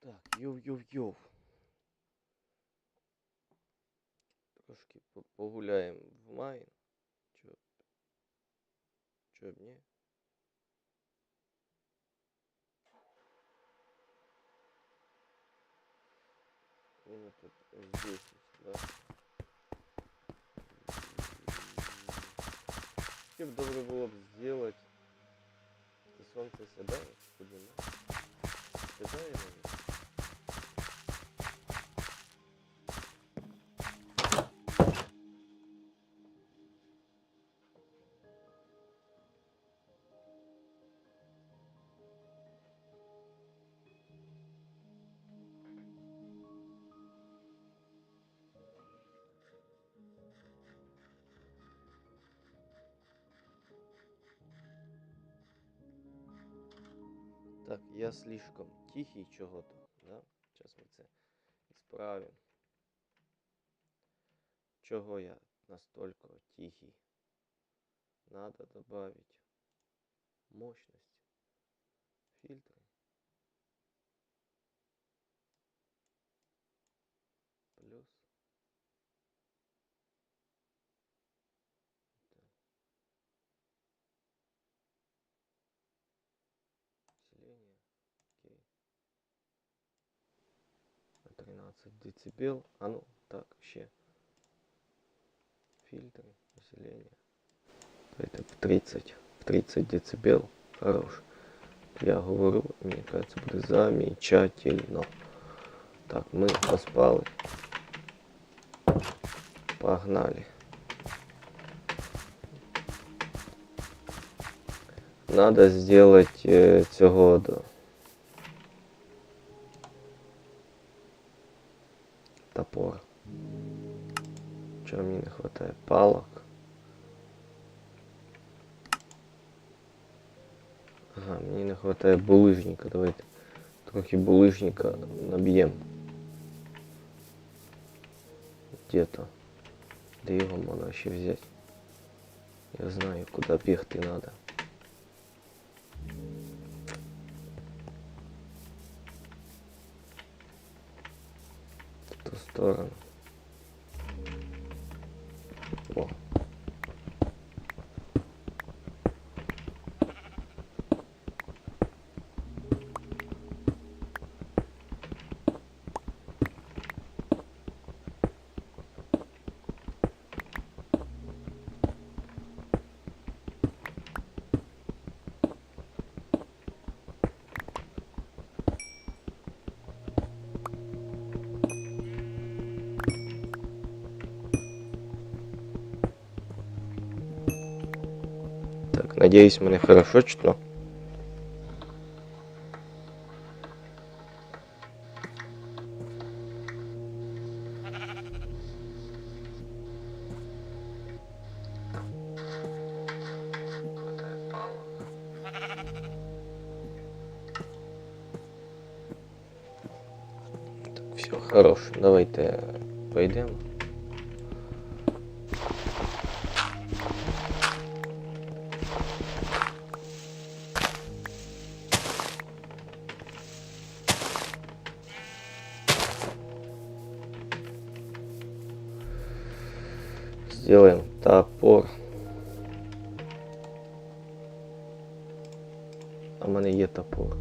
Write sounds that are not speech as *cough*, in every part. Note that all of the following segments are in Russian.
Так, йоу-йоу-йоу. Трошки по- погуляємо в Майн. Чо? Чо б ні? Ну, тут здесь, да. Ще б добре було б зробити. Це сонце сідає, 대단해. Так, я слишком тихий чого-то, да? Сейчас ми це справимо. Чого я настолько тихий? Надо добавить мощность. Фильтры. 15 децибел. А ну, так, вообще Фильтры, усиление. Это в 30. В 30 децибел. Хорош. Я говорю, мне кажется, будет замечательно. Так, мы поспали. Погнали. Надо сделать э, цього до. Топор. Чого мені не хватає? Палок. Ага, мені не хватає булыжника. Давайте трохи булыжника наб'ємо. Где-то. Де його можна ще взяти? Я знаю, куди бігти надо. В ту сторону. Надеюсь, мене хорошо чутно. Так, все, хорош. Давайте пойдемо. Сделаем топор. А в мене є топор.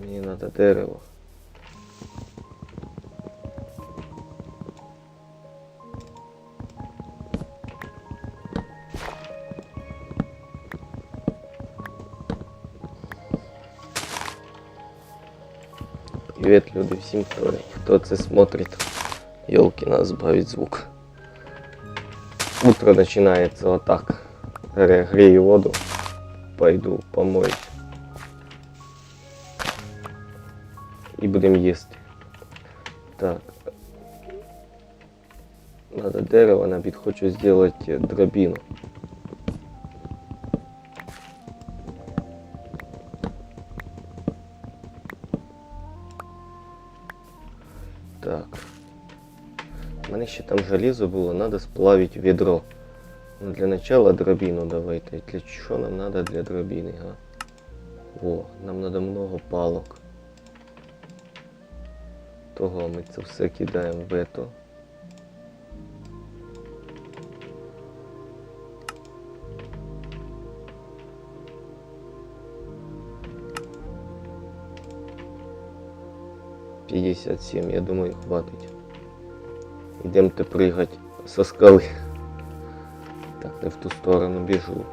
Мені треба дерево. Привет, люди, всім, хто, хто це смотрит. Елки, надо сбавить звук. Утро начинается вот так. Гре- Грею воду. Пойду помоюсь. И будем есть. Так. Надо дерево набить. Хочу сделать э, дробину. Так. У мене ще там железо було, надо сплавить ведро. Ну, для начала дробину давайте. Для чого нам надо для дробини, а? О, нам треба много палок. Того ми це все кидаємо в ето. Пятьдесят семь, я думаю, хватить. Идемте прыгать со скалы. Так, не в ту сторону біжу.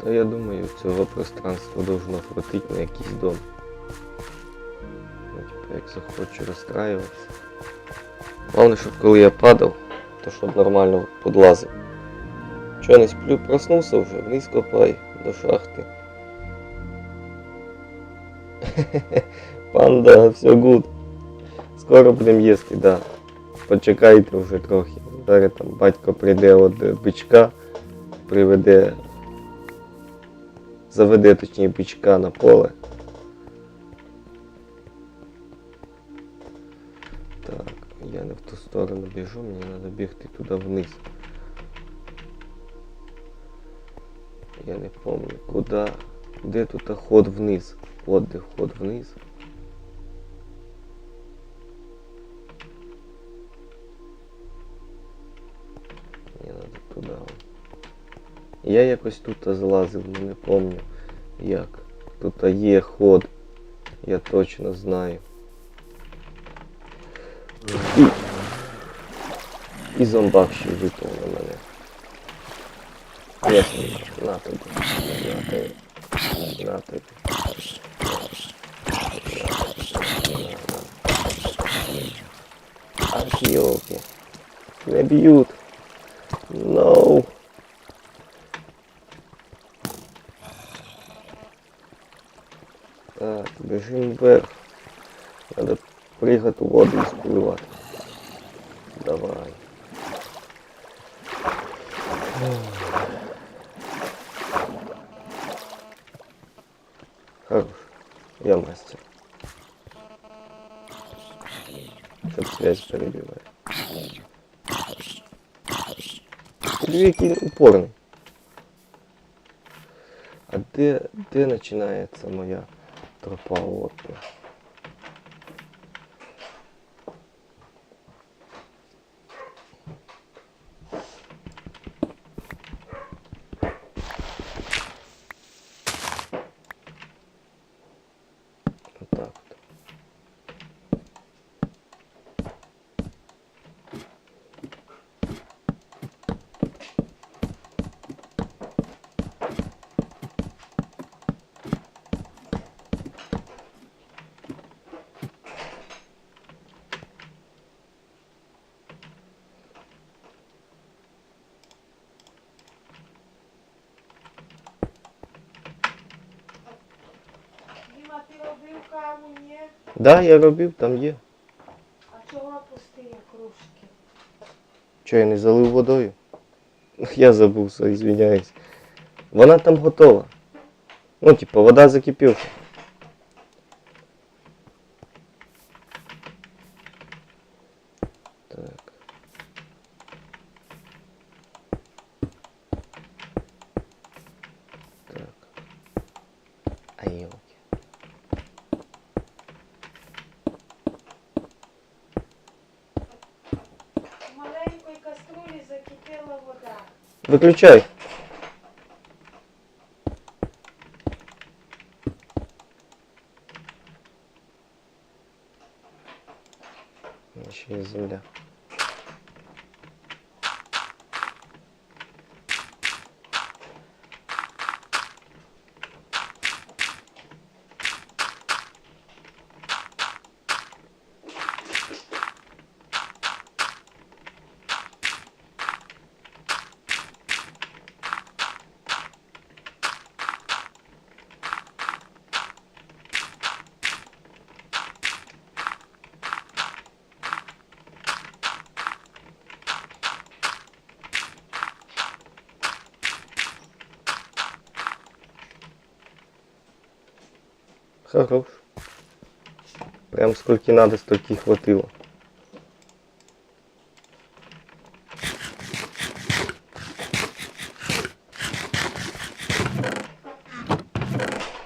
Та я думаю, цього пространства должно хватить на якийсь дом. Ну, типа, як захочу розстраюватися. Головне, щоб коли я падав, то щоб нормально подлазив. Чого не сплю, проснувся вже, вниз копай до шахти. *laughs* Панда, все гуд. Скоро будемо їсти, да. Почекайте вже трохи. Зараз там батько прийде від бичка, приведе, заведе точніше бичка на поле. Так, я не в ту сторону біжу, мені треба бігти туди вниз. Я не помню, куди, де тут ход вниз. От де ход вниз. Мені треба туди. Я якось тут злазив, ну не помню як. Тут є ход. Я точно знаю. І, і зомбак ще випав на мене. Ясно, на тобі. На тобі. На тобі. Елки. Не бьют. No. Так, бежим вверх. Надо прыгать у воду и всплывать. Давай. Хорош. Я мастер. Чтоб связь перебивать. Дві який упорний. А де, де починається моя тропа от? Отак от. Каву, ні? Да, я робив, там є. А чого пусті кружки? Що я не залив водою? *laughs* Я забувся, извиняюсь. Вона там готова. Ну, типа, вода закипівша. Выключай. Хорош. Прям сколько надо, столько и хватило.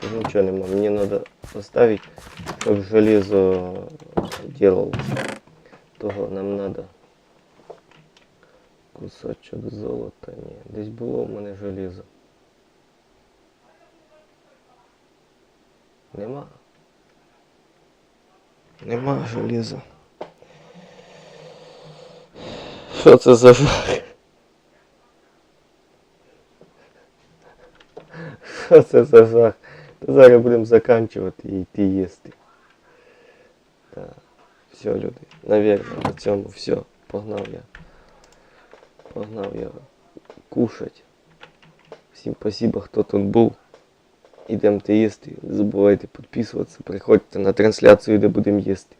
Ну, ничего нема, мне надо поставить, чтобы железо делалось. Того нам надо кусочек золота. Ні, десь было у меня железо. Нема. Нема железа. Що це за жах? Що це за жах? Та зараз будемо заканчувати і йти їсти. Так. Все, люди. Наверное, на цьому все. Погнав я. Погнав я кушать. Всім спасибо, хто тут був. Ідемте їсти. Не забувайте підписуватися. Приходьте на трансляцію, де будемо їсти.